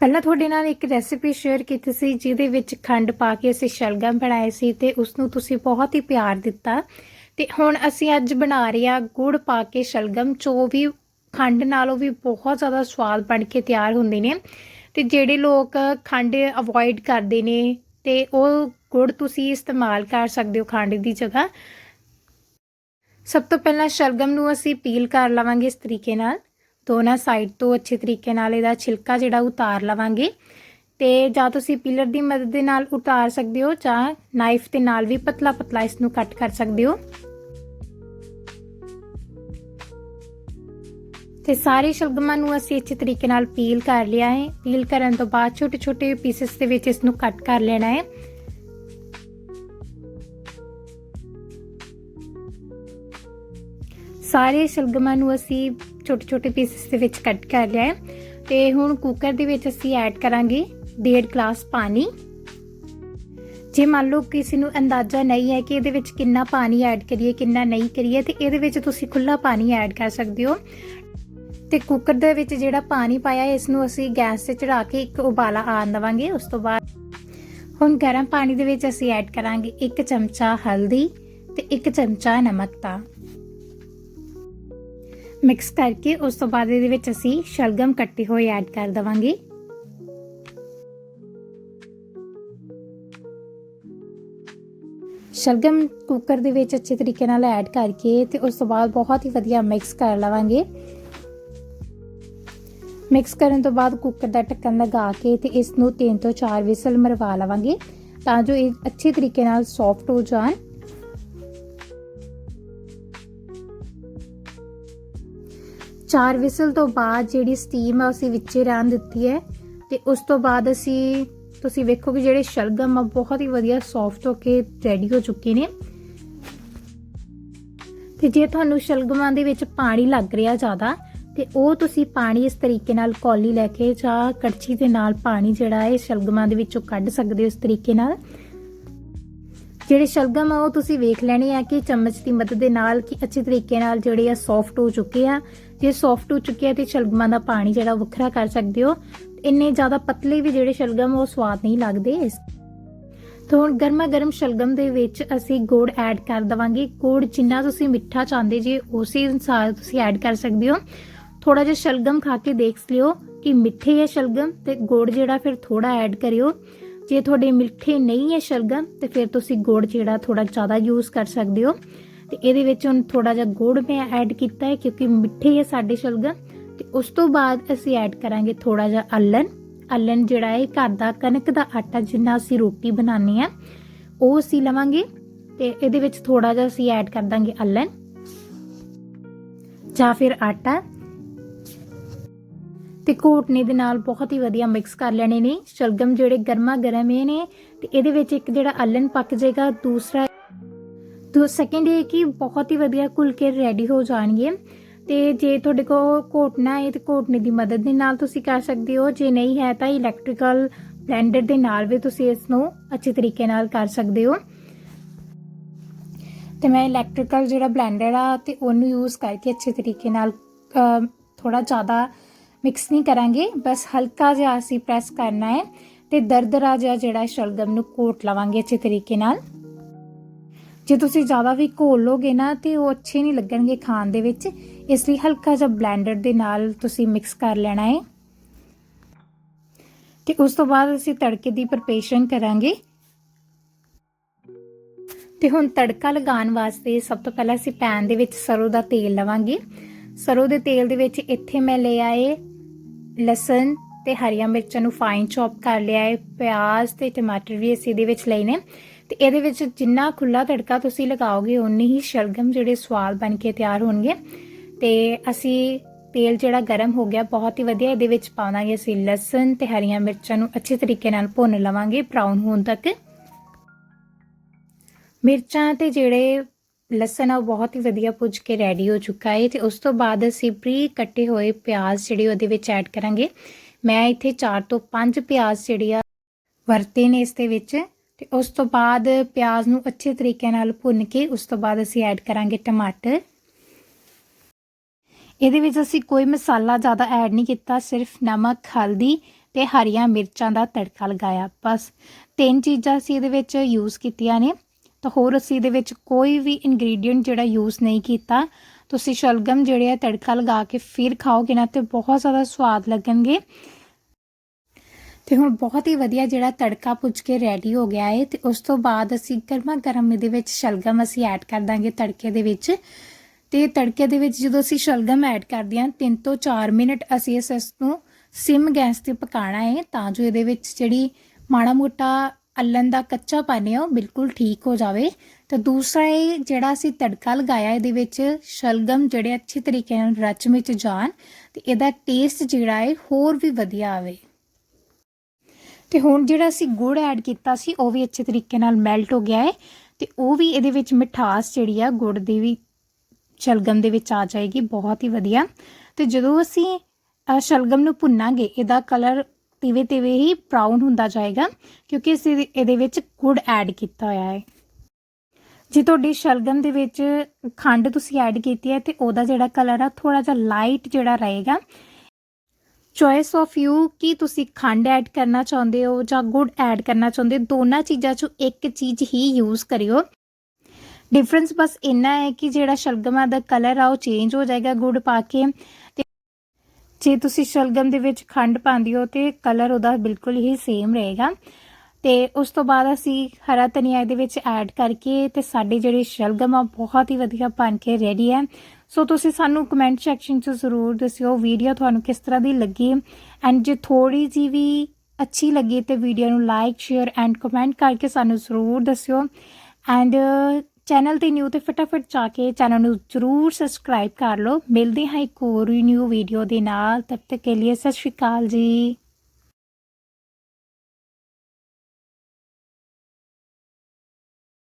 ਪਹਿਲਾਂ ਤੁਹਾਡੇ ਨਾਲ ਇੱਕ ਰੈਸਿਪੀ ਸ਼ੇਅਰ ਕੀਤੀ ਸੀ, ਜਿਹਦੇ ਵਿੱਚ ਖੰਡ ਪਾ ਕੇ ਅਸੀਂ ਸ਼ਲਗਮ ਬਣਾਏ ਸੀ ਤੇ ਉਸ ਨੂੰ ਤੁਸੀਂ ਬਹੁਤ ਹੀ ਪਿਆਰ ਦਿੱਤਾ। ਤੇ ਹੁਣ ਅਸੀਂ ਅੱਜ ਬਣਾ ਰਹੇ ਹਾਂ ਗੁੜ ਪਾ ਕੇ ਸ਼ਲਗਮ, ਜੋ ਵੀ ਖੰਡ ਨਾਲੋਂ ਵੀ ਬਹੁਤ ਜ਼ਿਆਦਾ ਸਵਾਦ ਬਣ ਕੇ ਤਿਆਰ ਹੁੰਦੇ ਨੇ। ਤੇ ਜਿਹੜੇ ਲੋਕ ਖੰਡ ਅਵੋਇਡ ਕਰਦੇ ਨੇ, ਤੇ ਉਹ ਗੁੜ ਤੁਸੀਂ ਇਸਤੇਮਾਲ ਕਰ ਸਕਦੇ ਹੋ ਖੰਡ ਦੀ ਜਗ੍ਹਾ। ਸਭ ਤੋਂ ਪਹਿਲਾਂ ਸ਼ਲਗਮ ਨੂੰ ਅਸੀਂ ਪੀਲ ਕਰ ਲਵਾਂਗੇ ਇਸ ਤਰੀਕੇ ਨਾਲ। ਦੋਨਾਂ ਸਾਈਡ ਤੋਂ ਅੱਛੇ ਤਰੀਕੇ ਨਾਲ ਇਹਦਾ ਛਿਲਕਾ ਜਿਹੜਾ ਉਤਾਰ ਲਵਾਂਗੇ। ਤੇ ਜਾਂ ਤੁਸੀਂ ਪੀਲਰ ਦੀ ਮਦਦ ਦੇ ਨਾਲ ਉਤਾਰ ਸਕਦੇ ਹੋ ਜਾਂ ਨਾਈਫ ਦੇ ਨਾਲ ਵੀ ਪਤਲਾ ਪਤਲਾ ਇਸ ਨੂੰ ਕੱਟ ਕਰ ਸਕਦੇ ਹੋ। ਤੇ ਸਾਰੇ ਸ਼ਲਗਮਾਂ ਨੂੰ ਅਸੀਂ ਅੱਛੇ ਤਰੀਕੇ ਨਾਲ ਪੀਲ ਕਰ ਲਿਆ ਹੈ। ਪੀਲ ਕਰਨ ਤੋਂ ਬਾਅਦ ਛੋਟੇ ਛੋਟੇ ਪੀਸਸ ਦੇ ਵਿੱਚ ਇਸ ਨੂੰ ਕੱਟ ਕਰ ਲੈਣਾ ਹੈ। ਸਾਰੇ ਸ਼ਲਗਮਾਂ ਨੂੰ ਅਸੀਂ ਛੋਟੇ ਛੋਟੇ ਪੀਸਿਸ ਦੇ ਵਿੱਚ ਕੱਟ ਕਰ ਲਿਆ ਹੈ। ਤੇ ਹੁਣ ਕੁੱਕਰ ਦੇ ਵਿੱਚ ਅਸੀਂ ਐਡ ਕਰਾਂਗੇ 1.5 ਗਲਾਸ ਪਾਣੀ। ਜੇ ਮੰਨ ਲਓ ਕਿਸੇ ਨੂੰ ਅੰਦਾਜ਼ਾ ਨਹੀਂ ਹੈ ਕਿ ਇਹਦੇ ਵਿੱਚ ਕਿੰਨਾ ਪਾਣੀ ਐਡ ਕਰੀਏ ਕਿੰਨਾ ਨਹੀਂ ਕਰੀਏ ਤੇ ਇਹਦੇ ਵਿੱਚ ਤੁਸੀਂ ਖੁੱਲਾ ਪਾਣੀ ਐਡ ਕਰ ਸਕਦੇ ਹੋ। ਤੇ ਕੁੱਕਰ ਦੇ ਵਿੱਚ ਜਿਹੜਾ ਪਾਣੀ ਪਾਇਆ ਹੈ, ਇਸ ਨੂੰ ਅਸੀਂ ਗੈਸ ਤੇ ਚੜਾ ਕੇ ਇੱਕ ਉਬਾਲਾ ਆਣ ਦਵਾਂਗੇ। ਉਸ ਤੋਂ ਬਾਅਦ ਹੁਣ ਗਰਮ ਪਾਣੀ ਦੇ ਵਿੱਚ ਅਸੀਂ ਐਡ ਕਰਾਂਗੇ 1 ਚਮਚਾ ਹਲਦੀ ਤੇ 1 ਚਮਚਾ ਨਮਕ ਦਾ ਮਿਕਸ ਕਰਕੇ ਉਸ ਤੋਂ ਬਾਅਦ ਇਹਦੇ ਵਿੱਚ ਅਸੀਂ ਸ਼ਲਗਮ ਕੱਟੇ ਹੋਏ ਐਡ ਕਰ ਦਵਾਂਗੇ। ਸ਼ਲਗਮ ਕੁੱਕਰ ਦੇ ਵਿੱਚ ਅੱਛੇ ਤਰੀਕੇ ਨਾਲ ਐਡ ਕਰਕੇ ਤੇ ਉਸ ਤੋਂ ਬਾਅਦ ਬਹੁਤ ਹੀ ਵਧੀਆ ਮਿਕਸ ਕਰ ਲਵਾਂਗੇ। ਮਿਕਸ ਕਰਨ ਤੋਂ ਬਾਅਦ ਕੁੱਕਰ ਦਾ ਢੱਕਣ ਲਗਾ ਕੇ ਤੇ ਇਸ ਨੂੰ 3 ਤੋਂ 4 ਵਿਸਲ ਮਰਵਾ ਲਵਾਂਗੇ ਤਾਂ ਜੋ ਇਹ ਅੱਛੇ ਤਰੀਕੇ ਨਾਲ ਸੌਫਟ ਹੋ ਜਾਣ। ਚਾਰ ਵਿਸਲ ਤੋਂ ਬਾਅਦ ਜਿਹੜੀ ਸਟੀਮ ਆ ਅਸੀਂ ਵਿੱਚੇ ਰਹਿਣ ਦਿੱਤੀ ਹੈ ਤੇ ਉਸ ਤੋਂ ਬਾਅਦ ਅਸੀਂ, ਤੁਸੀਂ ਵੇਖੋ ਕਿ ਜਿਹੜੇ ਸ਼ਲਗਮ ਆ, ਬਹੁਤ ਹੀ ਵਧੀਆ ਸੌਫਟ ਹੋ ਕੇ ਰੈਡੀ ਹੋ ਚੁੱਕੇ ਨੇ। ਤੇ ਜੇ ਤੁਹਾਨੂੰ ਸ਼ਲਗਮਾਂ ਦੇ ਵਿੱਚ ਪਾਣੀ ਲੱਗ ਰਿਹਾ ਜ਼ਿਆਦਾ, ਤੇ ਉਹ ਤੁਸੀਂ ਪਾਣੀ ਇਸ ਤਰੀਕੇ ਨਾਲ ਕੌਲੀ ਲੈ ਕੇ ਜਾਂ ਕੜਛੀ ਦੇ ਨਾਲ ਪਾਣੀ ਜਿਹੜਾ ਹੈ, ਸ਼ਲਗਮਾਂ ਦੇ ਵਿੱਚੋਂ ਕੱਢ ਸਕਦੇ ਹੋ ਇਸ ਤਰੀਕੇ ਨਾਲ। ਜਿਹੜੇ ਸ਼ਲਗਮ ਆ, ਉਹ ਤੁਸੀਂ ਵੇਖ ਲੈਣੇ ਆ ਕਿ ਚਮਚ ਦੀ ਮਦਦ ਦੇ ਨਾਲ ਕਿ ਅੱਛੇ ਤਰੀਕੇ ਨਾਲ ਜਿਹੜੇ ਆ ਸੌਫਟ ਹੋ ਚੁੱਕੇ ਆ। ਜੇ ਸੌਫਟ ਹੋ ਚੁੱਕੇ ਆ ਤੇ ਸ਼ਲਗਮਾਂ ਦਾ ਪਾਣੀ ਜਿਹੜਾ ਵੱਖਰਾ ਕਰ ਸਕਦੇ ਹੋ। ਇੰਨੇ ਜ਼ਿਆਦਾ ਪਤਲੇ ਵੀ ਜਿਹੜੇ ਸ਼ਲਗਮ ਉਹ ਸਵਾਦ ਨਹੀਂ ਲੱਗਦੇ। ਇਸ ਤਾਂ ਹੁਣ ਗਰਮਾ ਗਰਮ ਸ਼ਲਗਮ ਦੇ ਵਿੱਚ ਅਸੀਂ ਗੁੜ ਐਡ ਕਰ ਦਵਾਂਗੇ। ਗੁੜ ਜਿੰਨਾ ਤੁਸੀਂ ਮਿੱਠਾ ਚਾਹੁੰਦੇ ਜੇ, ਉਸੇ ਅਨੁਸਾਰ ਤੁਸੀਂ ਐਡ ਕਰ ਸਕਦੇ ਹੋ। ਥੋੜਾ ਜਿਹਾ ਸ਼ਲਗਮ ਖਾ ਕੇ ਦੇਖ ਲਿਓ ਕਿ ਮਿੱਠੇ ਹੈ ਸ਼ਲਗਮ ਤੇ ਗੁੜ ਜਿਹੜਾ ਫਿਰ ਥੋੜਾ ਐਡ ਕਰਿਓ। ਜੇ ਤੁਹਾਡੇ ਮਿੱਠੇ ਨਹੀਂ ਹੈ ਸ਼ਲਗਮ, ਤੇ ਫਿਰ ਤੁਸੀਂ ਗੁੜ ਜਿਹੜਾ ਥੋੜਾ ਜ਼ਿਆਦਾ ਯੂਜ਼ ਕਰ ਸਕਦੇ ਹੋ। ਤੇ ਇਹਦੇ ਵਿੱਚ ਹੁਣ ਥੋੜਾ ਜਿਹਾ ਗੁੜ ਮੈਂ ਐਡ ਕੀਤਾ ਹੈ ਕਿਉਂਕਿ ਮਿੱਠੇ ਹੈ ਸਾਡੇ ਸ਼ਲਗਮ। ਤੇ ਉਸ ਤੋਂ ਬਾਅਦ ਅਸੀਂ ਐਡ ਕਰਾਂਗੇ ਥੋੜਾ ਜਿਹਾ ਅੱਲਨ। ਅੱਲਨ ਜਿਹੜਾ ਹੈ ਘਰ ਦਾ ਕਣਕ ਦਾ ਆਟਾ ਜਿੰਨਾ ਅਸੀਂ ਰੋਟੀ ਬਣਾਉਂਦੇ ਆ ਉਹ ਅਸੀਂ ਲਵਾਂਗੇ। ਤੇ ਇਹਦੇ ਵਿੱਚ ਥੋੜਾ ਜਿਹਾ ਅਸੀਂ ਐਡ ਕਰ ਦਾਂਗੇ ਅੱਲਨ। ਜਾਂ ਫਿਰ ਆਟਾ। ਤੇ ਘੋਟਨੇ ਦੇ ਨਾਲ ਬਹੁਤ ਹੀ ਵਧੀਆ ਮਿਕਸ ਕਰ ਲੈਣੇ ਨੇ। ਸ਼ਲਗਮ ਜਿਹੜੇ ਗਰਮਾ ਗਰਮ ਇਹ ਨੇ ਤੇ ਇਹਦੇ ਵਿੱਚ ਇੱਕ ਜਿਹੜਾ ਅੱਲਨ ਪੱਕ ਜਾਏਗਾ, ਦੂਸਰਾ ਦੂ ਸੈਕਿੰਡ ਇਹ ਕਿ ਬਹੁਤ ਹੀ ਵਧੀਆ ਘੁਲ ਕੇ ਰੈਡੀ ਹੋ ਜਾਣਗੇ। ਤੇ ਜੇ ਤੁਹਾਡੇ ਕੋਲ ਘੋਟਣਾ ਹੈ ਤੇ ਘੋਟਨੇ ਦੀ ਮਦਦ ਦੇ ਨਾਲ ਤੁਸੀਂ ਕਰ ਸਕਦੇ ਹੋ। ਜੇ ਨਹੀਂ ਹੈ ਤਾਂ ਇਲੈਕਟ੍ਰੀਕਲ ਬਲੈਂਡਰ ਦੇ ਨਾਲ ਵੀ ਤੁਸੀਂ ਇਸ ਨੂੰ ਅੱਛੇ ਤਰੀਕੇ ਨਾਲ ਕਰ ਸਕਦੇ ਹੋ। ਤੇ ਮੈਂ ਇਲੈਕਟ੍ਰੀਕਲ ਜਿਹੜਾ ਬਲੈਂਡਰ ਆ ਤੇ ਉਹਨੂੰ ਯੂਜ਼ ਕਰਕੇ ਅੱਛੇ ਤਰੀਕੇ ਨਾਲ ਥੋੜਾ ਜ਼ਿਆਦਾ ਮਿਕਸ ਨਹੀਂ ਕਰਾਂਗੇ। ਬਸ ਹਲਕਾ ਜਿਹਾ ਅਸੀਂ ਪ੍ਰੈਸ ਕਰਨਾ ਹੈ ਤੇ ਦਰਦਰਾ ਜਿਹਾ ਜਿਹੜਾ ਸ਼ਲਗਮ ਨੂੰ ਕੋਟ ਲਵਾਂਗੇ ਅੱਛੇ ਤਰੀਕੇ ਨਾਲ। ਜੇ ਤੁਸੀਂ ਜ਼ਿਆਦਾ ਵੀ ਘੋਲ ਲੋਗੇ ਨਾ ਤੇ ਉਹ ਅੱਛੇ ਨਹੀਂ ਲੱਗਣਗੇ ਖਾਣ ਦੇ ਵਿੱਚ। ਇਸ ਲਈ ਹਲਕਾ ਜਿਹਾ ਬਲੈਂਡਰ ਦੇ ਨਾਲ ਤੁਸੀਂ ਮਿਕਸ ਕਰ ਲੈਣਾ ਹੈ। ਤੇ ਉਸ ਤੋਂ ਬਾਅਦ ਅਸੀਂ ਤੜਕੇ ਦੀ ਪ੍ਰਿਪਰੇਸ਼ਨ ਕਰਾਂਗੇ। ਤੇ ਹੁਣ ਤੜਕਾ ਲਗਾਉਣ ਵਾਸਤੇ ਸਭ ਤੋਂ ਪਹਿਲਾਂ ਅਸੀਂ ਪੈਨ ਦੇ ਵਿੱਚ ਸਰੋਂ ਦਾ ਤੇਲ ਲਵਾਂਗੇ। ਸਰੋਂ ਦੇ ਤੇਲ ਦੇ ਵਿੱਚ ਇੱਥੇ ਮੈਂ ਲਿਆ ਏ ਲਸਣ ਤੇ ਹਰੀਆਂ ਮਿਰਚਾਂ ਨੂੰ ਫਾਈਨ ਚੌਪ ਕਰ ਲਿਆ ਹੈ, ਪਿਆਜ਼ ਤੇ ਟਮਾਟਰ ਵੀ ਅਸੀਂ ਇਹਦੇ ਵਿੱਚ ਲਏ ਨੇ। ਤੇ ਇਹਦੇ ਵਿੱਚ ਜਿੰਨਾ ਖੁੱਲਾ ਤੜਕਾ ਤੁਸੀਂ ਲਗਾਓਗੇ ਉਨੀ ਹੀ ਸ਼ਲਗਮ ਜਿਹੜੇ ਸਵਾਦ ਬਣ ਕੇ ਤਿਆਰ ਹੋਣਗੇ। ਤੇ ਅਸੀਂ ਤੇਲ ਜਿਹੜਾ ਗਰਮ ਹੋ ਗਿਆ, ਬਹੁਤ ਹੀ ਵਧੀਆ ਇਹਦੇ ਵਿੱਚ ਪਾਵਾਂਗੇ ਅਸੀਂ ਲਸਣ ਤੇ ਹਰੀਆਂ ਮਿਰਚਾਂ ਨੂੰ ਅੱਛੇ ਤਰੀਕੇ ਨਾਲ ਭੁੰਨ ਲਵਾਂਗੇ ਬ੍ਰਾਊਨ ਹੋਣ ਤੱਕ। ਮਿਰਚਾਂ ਤੇ ਜਿਹੜੇ ਲਸਣ ਆ, ਉਹ ਬਹੁਤ ਹੀ ਵਧੀਆ ਭੁੱਜ ਕੇ ਰੈਡੀ ਹੋ ਚੁੱਕਾ ਹੈ ਤੇ ਉਸ ਤੋਂ ਬਾਅਦ ਅਸੀਂ ਪ੍ਰੀ ਕੱਟੇ ਹੋਏ ਪਿਆਜ਼ ਜਿਹੜੇ ਉਹਦੇ ਵਿੱਚ ਐਡ ਕਰਾਂਗੇ। ਮੈਂ ਇੱਥੇ 4 ਤੋਂ 5 ਪਿਆਜ਼ ਜਿਹੜੇ ਆ ਵਰਤੇ ਨੇ ਇਸ ਦੇ ਵਿੱਚ ਤੇ ਉਸ ਤੋਂ ਬਾਅਦ ਪਿਆਜ਼ ਨੂੰ ਅੱਛੇ ਤਰੀਕੇ ਨਾਲ ਭੁੰਨ ਕੇ ਉਸ ਤੋਂ ਬਾਅਦ ਅਸੀਂ ਐਡ ਕਰਾਂਗੇ ਟਮਾਟਰ। ਇਹਦੇ ਵਿੱਚ ਅਸੀਂ ਕੋਈ ਮਸਾਲਾ ਜ਼ਿਆਦਾ ਐਡ ਨਹੀਂ ਕੀਤਾ, ਸਿਰਫ ਨਮਕ, ਹਲਦੀ ਤੇ ਹਰੀਆਂ ਮਿਰਚਾਂ ਦਾ ਤੜਕਾ ਲਗਾਇਆ। ਬਸ ਤਿੰਨ ਚੀਜ਼ਾਂ ਅਸੀਂ ਇਹਦੇ ਵਿੱਚ ਯੂਜ਼ ਕੀਤੀਆਂ ਨੇ। ਤਾਂ ਹੋਰ ਅਸੀਂ ਇਹਦੇ ਵਿੱਚ ਕੋਈ ਵੀ ਇਨਗਰੀਡੀਅੰਟ ਜਿਹੜਾ ਯੂਜ਼ ਨਹੀਂ ਕੀਤਾ। ਤੁਸੀਂ ਸ਼ਲਗਮ ਜਿਹੜੇ ਆ, ਤੜਕਾ ਲਗਾ ਕੇ ਫਿਰ ਖਾਓਗੇ ਨਾ ਤੇ ਬਹੁਤ ਜ਼ਿਆਦਾ ਸਵਾਦ ਲੱਗਣਗੇ। ਤੇ ਹੁਣ ਬਹੁਤ ਹੀ ਵਧੀਆ ਜਿਹੜਾ ਤੜਕਾ ਪੁੱਜ ਕੇ ਰੈਡੀ ਹੋ ਗਿਆ ਹੈ ਤੇ ਉਸ ਤੋਂ ਬਾਅਦ ਅਸੀਂ ਗਰਮਾ ਗਰਮ ਇਹਦੇ ਵਿੱਚ ਸ਼ਲਗਮ ਅਸੀਂ ਐਡ ਕਰ ਦਾਂਗੇ ਤੜਕੇ ਦੇ ਵਿੱਚ। ਤੇ ਤੜਕੇ ਦੇ ਵਿੱਚ ਜਦੋਂ ਅਸੀਂ ਸ਼ਲਗਮ ਐਡ ਕਰਦੇ ਹਾਂ 3 ਤੋਂ 4 ਮਿੰਟ ਅਸੀਂ ਇਸ ਇਸ ਨੂੰ ਸਿਮ ਗੈਸ ਤੇ ਪਕਾਣਾ ਹੈ ਤਾਂ ਜੋ ਇਹਦੇ ਵਿੱਚ ਜਿਹੜੀ ਮਾੜਾ ਮੋਟਾ ਅੱਲਣ ਦਾ ਕੱਚਾ ਪਾਣੀ ਹੈ ਉਹ ਬਿਲਕੁਲ ਠੀਕ ਹੋ ਜਾਵੇ। ਤਾਂ ਦੂਸਰਾ ਇਹ ਜਿਹੜਾ ਅਸੀਂ ਤੜਕਾ ਲਗਾਇਆ, ਇਹਦੇ ਵਿੱਚ ਸ਼ਲਗਮ ਜਿਹੜੇ ਅੱਛੇ ਤਰੀਕੇ ਨਾਲ ਰਚ ਵਿੱਚ ਜਾਣ, ਤੇ ਇਹਦਾ ਟੇਸਟ ਜਿਹੜਾ ਹੈ ਹੋਰ ਵੀ ਵਧੀਆ ਆਵੇ। ਤੇ ਹੁਣ ਜਿਹੜਾ ਅਸੀਂ ਗੁੜ ਐਡ ਕੀਤਾ ਸੀ, ਉਹ ਵੀ ਅੱਛੇ ਤਰੀਕੇ ਨਾਲ ਮੈਲਟ ਹੋ ਗਿਆ ਹੈ ਤੇ ਉਹ ਵੀ ਇਹਦੇ ਵਿੱਚ ਮਿਠਾਸ ਜਿਹੜੀ ਆ, ਗੁੜ ਦੀ ਵੀ ਸ਼ਲਗਮ ਦੇ ਵਿੱਚ ਆ ਜਾਏਗੀ, ਬਹੁਤ ਹੀ ਵਧੀਆ। ਤੇ ਜਦੋਂ ਅਸੀਂ ਸ਼ਲਗਮ ਨੂੰ ਭੁੰਨਾਂਗੇ, ਇਹਦਾ ਕਲਰ ਤਿਵੇਂ ਤਿਵੇਂ ਹੀ ਬ੍ਰਾਊਨ ਹੁੰਦਾ ਜਾਏਗਾ, ਕਿਉਂਕਿ ਅਸੀਂ ਇਹਦੇ- ਵਿੱਚ ਗੁੜ ਐਡ ਕੀਤਾ ਹੋਇਆ ਹੈ। ਜੇ ਤੁਹਾਡੀ ਸ਼ਲਗਮ ਦੇ ਵਿੱਚ ਖੰਡ ਤੁਸੀਂ ਐਡ ਕੀਤੀ ਹੈ, ਤੇ ਉਹਦਾ ਜਿਹੜਾ ਕਲਰ ਆ ਥੋੜਾ ਜਿਹਾ ਲਾਈਟ ਜਿਹੜਾ ਰਹੇਗਾ। ਚੋਇਸ ਆਫ ਯੂ ਕਿ ਤੁਸੀਂ ਖੰਡ ਐਡ ਕਰਨਾ ਚਾਹੁੰਦੇ ਹੋ ਜਾਂ ਗੁੜ ਐਡ ਕਰਨਾ ਚਾਹੁੰਦੇ ਹੋ, ਦੋਨਾਂ ਚੀਜ਼ਾਂ ਚੋਂ ਇੱਕ ਚੀਜ਼ ਹੀ ਯੂਜ਼ ਕਰਿਓ। ਡਿਫਰੈਂਸ ਬਸ ਇੰਨਾ ਹੈ ਕਿ ਜਿਹੜਾ ਸ਼ਲਗਮਾਂ ਦਾ ਕਲਰ ਆ, ਉਹ ਚੇਂਜ ਹੋ ਜਾਏਗਾ ਗੁੜ ਪਾ ਕੇ। ਤੇ ਜੇ ਤੁਸੀਂ ਸ਼ਲਗਮ ਦੇ ਵਿੱਚ ਖੰਡ ਪਾਉਂਦੇ ਹੋ ਤੇ ਕਲਰ ਉਹਦਾ ਬਿਲਕੁਲ ਹੀ ਸੇਮ ਰਹੇਗਾ। ਤੇ ਉਸ ਤੋਂ ਬਾਅਦ ਅਸੀਂ ਹਰਾ ਧਨੀਆ ਇਹਦੇ ਵਿੱਚ ਐਡ ਕਰਕੇ ਤੇ ਸਾਡੇ ਜਿਹੜੇ ਸ਼ਲਗਮ ਆ ਬਹੁਤ ਹੀ ਵਧੀਆ ਬਣ ਕੇ ਰੈਡੀ ਹੈ। ਸੋ ਤੁਸੀਂ ਸਾਨੂੰ ਕਮੈਂਟ ਸੈਕਸ਼ਨ 'ਚ ਜ਼ਰੂਰ ਦੱਸਿਓ ਵੀਡੀਓ ਤੁਹਾਨੂੰ ਕਿਸ ਤਰ੍ਹਾਂ ਦੀ ਲੱਗੀ। ਐਂਡ ਜੇ ਥੋੜੀ ਜੀ ਵੀ ਅੱਛੀ ਲੱਗੀ ਤੇ ਵੀਡੀਓ ਨੂੰ ਲਾਈਕ ਸ਼ੇਅਰ ਐਂਡ ਕਮੈਂਟ ਕਰਕੇ ਸਾਨੂੰ ਜ਼ਰੂਰ ਦੱਸਿਓ। ਐਂਡ ਚੈਨਲ ਤੇ ਨਿਊ ਤੇ ਫਟਾਫਟ ਜਾ ਕੇ ਚੈਨਲ ਨੂੰ ਜ਼ਰੂਰ ਸਬਸਕ੍ਰਾਈਬ ਕਰ ਲਓ। ਮਿਲਦੇ ਹਾਂ ਇੱਕ ਹੋਰ ਨਿਊ ਵੀਡੀਓ ਦੇ ਨਾਲ। ਤਬ ਤੱਕ ਕੇ ਲਈ ਸਤਿ ਸ਼੍ਰੀ ਅਕਾਲ ਜੀ।